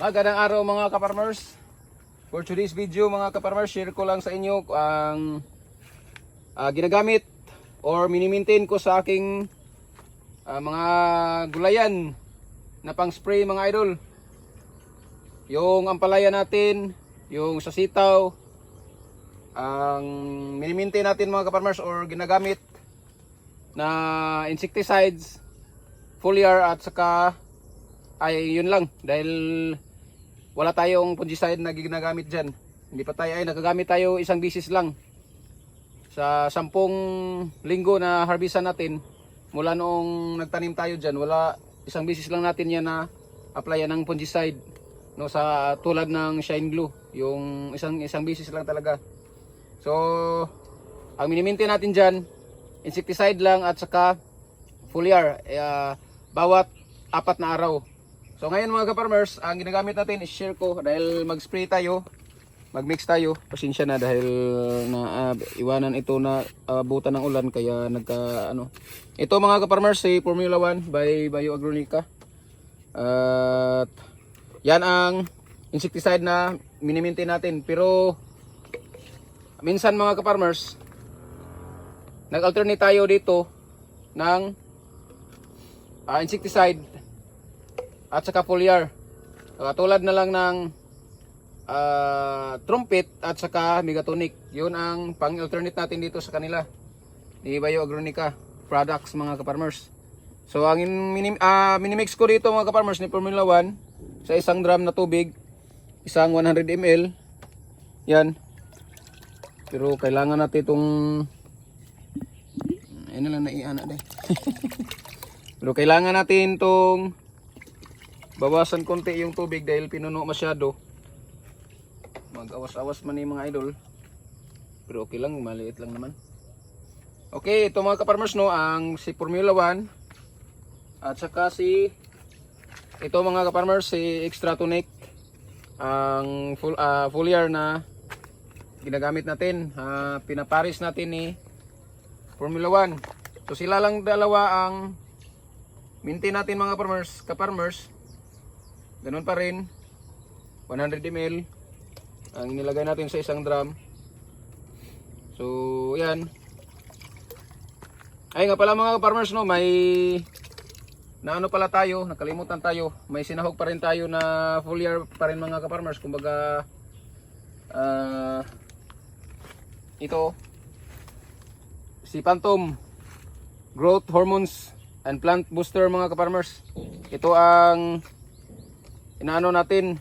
Magandang araw mga kaparmers. For today's video mga kaparmers, share ko lang sa inyo ang ah, ginagamit or minimaintain ko sa aking ah, mga gulayan na pang spray mga idol. Yung ampalaya natin, yung sa sitaw, ang minimaintain natin mga kaparmers or ginagamit na insecticides, foliar at saka ay yun lang dahil wala tayong fungicide na ginagamit dyan. Hindi pa tayo ay nagagamit tayo isang bisis lang. Sa sampung linggo na harbisan natin mula noong nagtanim tayo dyan wala isang bisis lang natin yan na applyan ng fungicide no sa tulad ng shine glue. Yung isang isang bisis lang talaga. So ang minimaintain natin dyan insecticide lang at saka foliar ah, bawat apat na araw So ngayon mga ka-farmers, ang ginagamit natin is share dahil mag-spray tayo, mag-mix tayo. Pasensya na dahil na ah, iwanan ito na uh, buta ng ulan kaya nagka ano. Ito mga ka-farmers si Formula 1 by Bioagronica. At yan ang insecticide na minimaintain natin pero minsan mga ka-farmers nag-alternate tayo dito ng ah, insecticide at saka foliar. Katulad na lang ng ah, trumpet at saka megatonic. Yun ang pang-alternate natin dito sa kanila. Ni Bioagronica products mga kaparmers. So ang in- minim, ah, minimix ko dito mga kaparmers ni Formula 1 sa isang drum na tubig, isang 100 ml. Yan. Pero kailangan natin itong ayun na lang naiana deh. Pero kailangan natin itong bawasan konti yung tubig dahil pinuno masyado. Mag-awas-awas man yung mga idol. Pero okay lang maliit lang naman. Okay ito mga kaparmers no ang si Formula 1 at saka si ito mga kaparmers si Extra Tonic ang full, ah, foliar na ginagamit natin ah, pinaparis natin ni Formula 1 so sila lang dalawa ang maintain natin mga farmers kaparmers Ganun pa rin. 100 ml ang nilagay natin sa isang drum. So, yan. Ay nga pala mga farmers no, may na ano pala tayo, nakalimutan tayo. May sinahog pa rin tayo na foliar pa rin mga ka-farmers. Kumbaga ah ito si Phantom Growth Hormones and Plant Booster mga ka-farmers. Ito ang inaano natin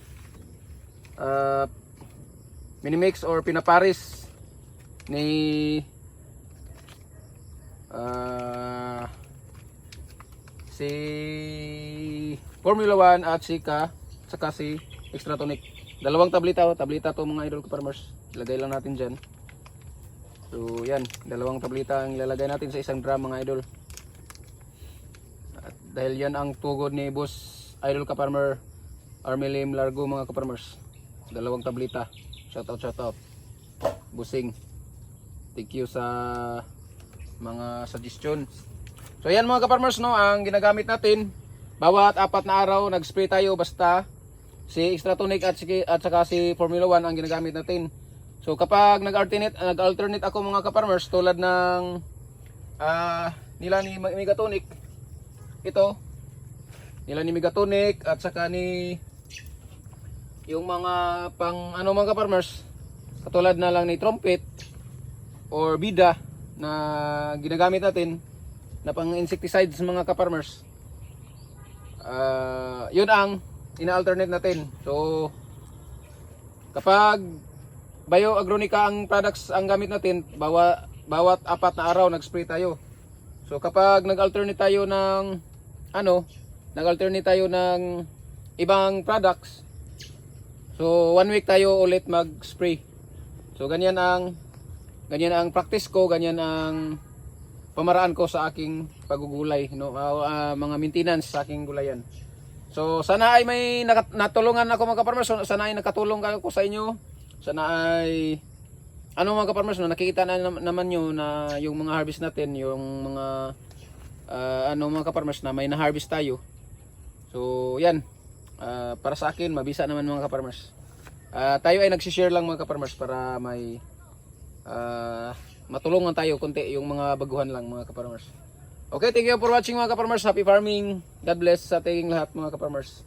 uh, minimix or pinaparis ni uh, si Formula 1 at si Ka saka si Extra Tonic dalawang tablita oh. tablita to mga idol ko farmers. Ilagay lang natin dyan. So yan. Dalawang tablita ang ilalagay natin sa isang drum mga idol. At dahil yan ang tugod ni boss idol ka farmer Armelim Largo mga kaparmers. Dalawang tablita. Shout out, shout out. Busing. Thank you sa mga suggestion. So yan mga kaparmers no, ang ginagamit natin. Bawat apat na araw nag-spray tayo basta si Extra Tonic at, si, at saka si Formula 1 ang ginagamit natin. So kapag nag-alternate nag-alternate ako mga kaparmers tulad ng ah nila ni Megatonic ito nila ni Megatonic at saka ni yung mga pang ano mga farmers katulad na lang ni trumpet or bida na ginagamit natin na pang insecticides mga ka-farmers. Ah, yun ang ina-alternate natin. So kapag bioagronica ang products ang gamit natin bawa, bawat apat na araw nag-spray tayo. So kapag nag-alternate tayo ng ano nag-alternate tayo ng ibang products So one week tayo ulit mag-spray. So ganyan ang ganyan ang practice ko, ganyan ang pamaraan ko sa aking pagugulay, no, uh, uh, mga maintenance sa aking gulayan. So sana ay may natulungan ako mga farmers, so, sana ay nakatulong ako sa inyo. Sana ay ano mga farmers no, nakikita na nam- naman nyo na yung mga harvest natin, yung mga ah, ano mga farmers na may na-harvest tayo. So yan, Ah, para sa akin, mabisa naman mga kaparmers. Ah, tayo ay nagsishare lang mga kaparmers para may ah, matulungan tayo konti yung mga baguhan lang mga kaparmers. Okay, thank you for watching mga kaparmers. Happy farming. God bless sa ating lahat mga kaparmers.